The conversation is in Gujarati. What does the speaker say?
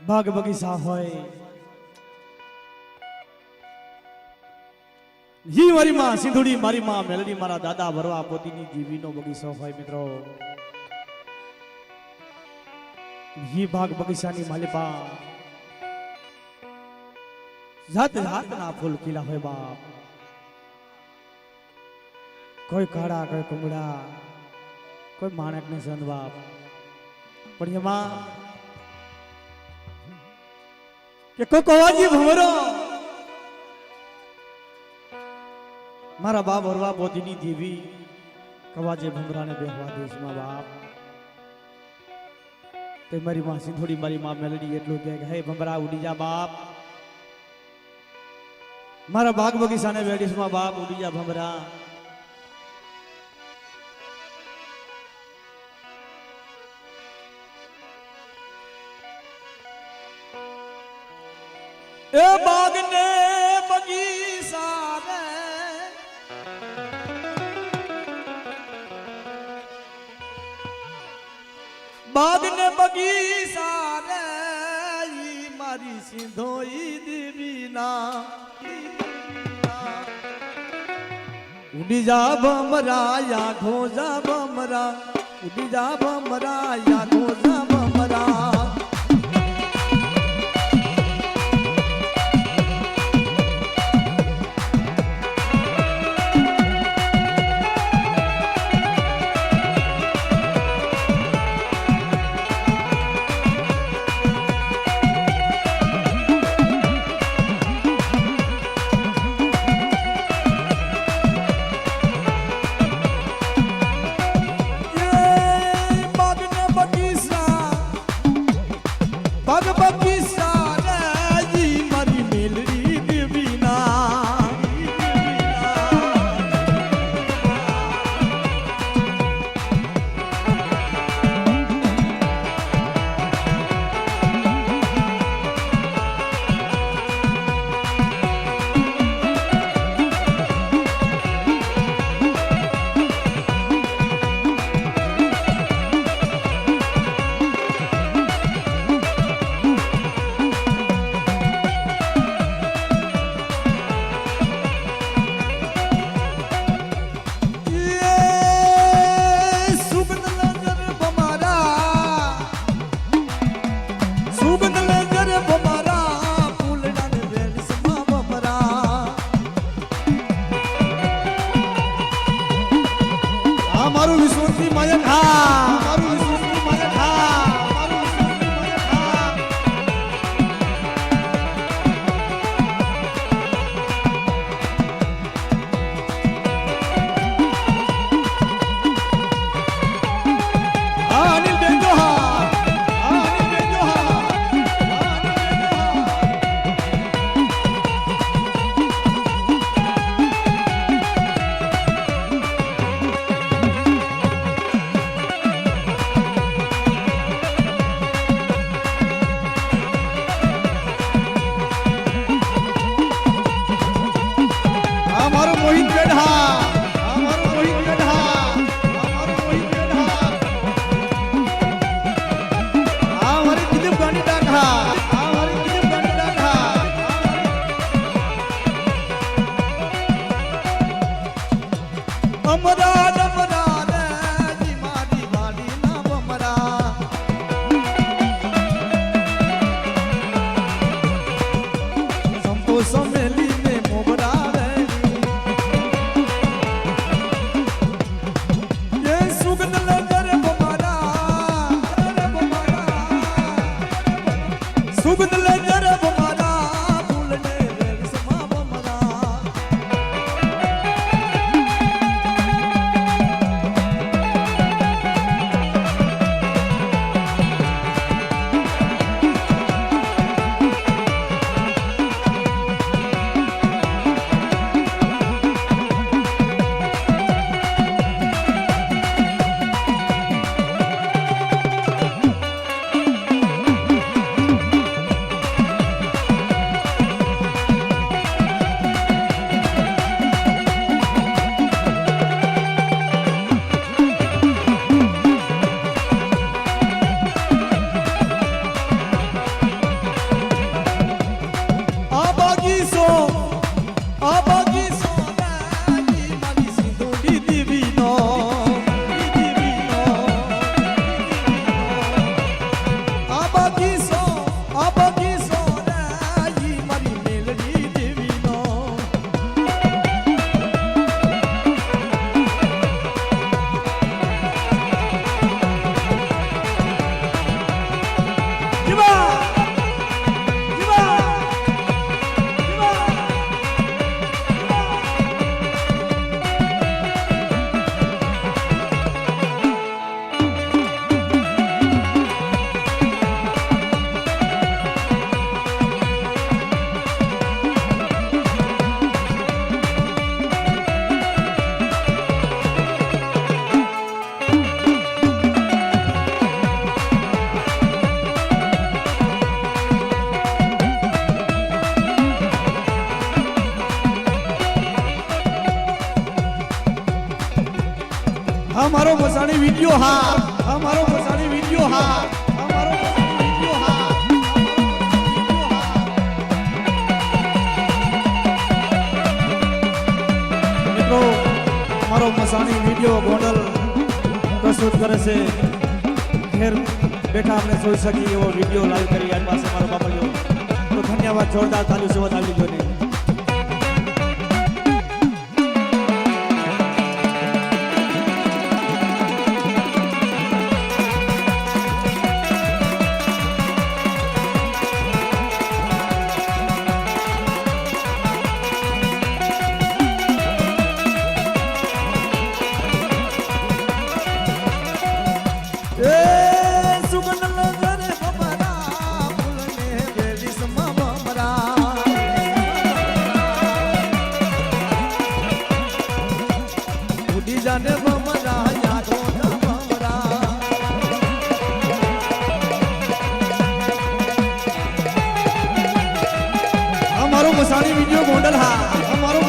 બાગ બગીચા હોય ઈ મારી માં સિંધુડી મારી માં મેલડી મારા દાદા ભરવા પોતીની જીવીનો બગીચો હોય મિત્રો ઈ બાગ બગીચાની માલિપા જાત જાતના ફૂલ ખીલા હોય બાપ કોઈ કાળા કોઈ કુમળા કોઈ માણક ને સન બાપ પણ એમાં કે કોઈ કવાજી ભમરો મારા બાપ હરવા બોધીની દેવી કવાજે ભમરાને બેહવા દેશમાં બાપ તે મારી માં સિંધોડી મારી માં મેલડી એટલું કહે કે હે ભમરા ઉડી જા બાપ મારા બાગ બગીચાને વેડીસમાં બાપ ઉડી જા ભમરા એ બાગ ને બગીચા રે બાગ ને બગીચા રે ઈ મારી સિંધોઈ દેવીના ઉડી જા ભમરા યા ઘોજા ભમરા. ઉડી જા ભમરા યા ઘોજા ભમરા. અમારું વિશ્વની મજન હા. અમરા અમારો મસાણી વીડિયો હા અમારો મસાણી વીડિયો હા અમારો મસાણી વીડિયો ગોંડલ પ્રસ્તુત કરે છે. ઘેર બેઠા આપણે જોઈ શકીએ એવો વીડિયો લાઈવ કરી આજ પાસે મારો બાપલિયો તો ધન્યવાદ, જોરદાર તાલી સેવા આવી જોઈને અમારો મસાલી વીડિયો ગોંડલ હા અમારો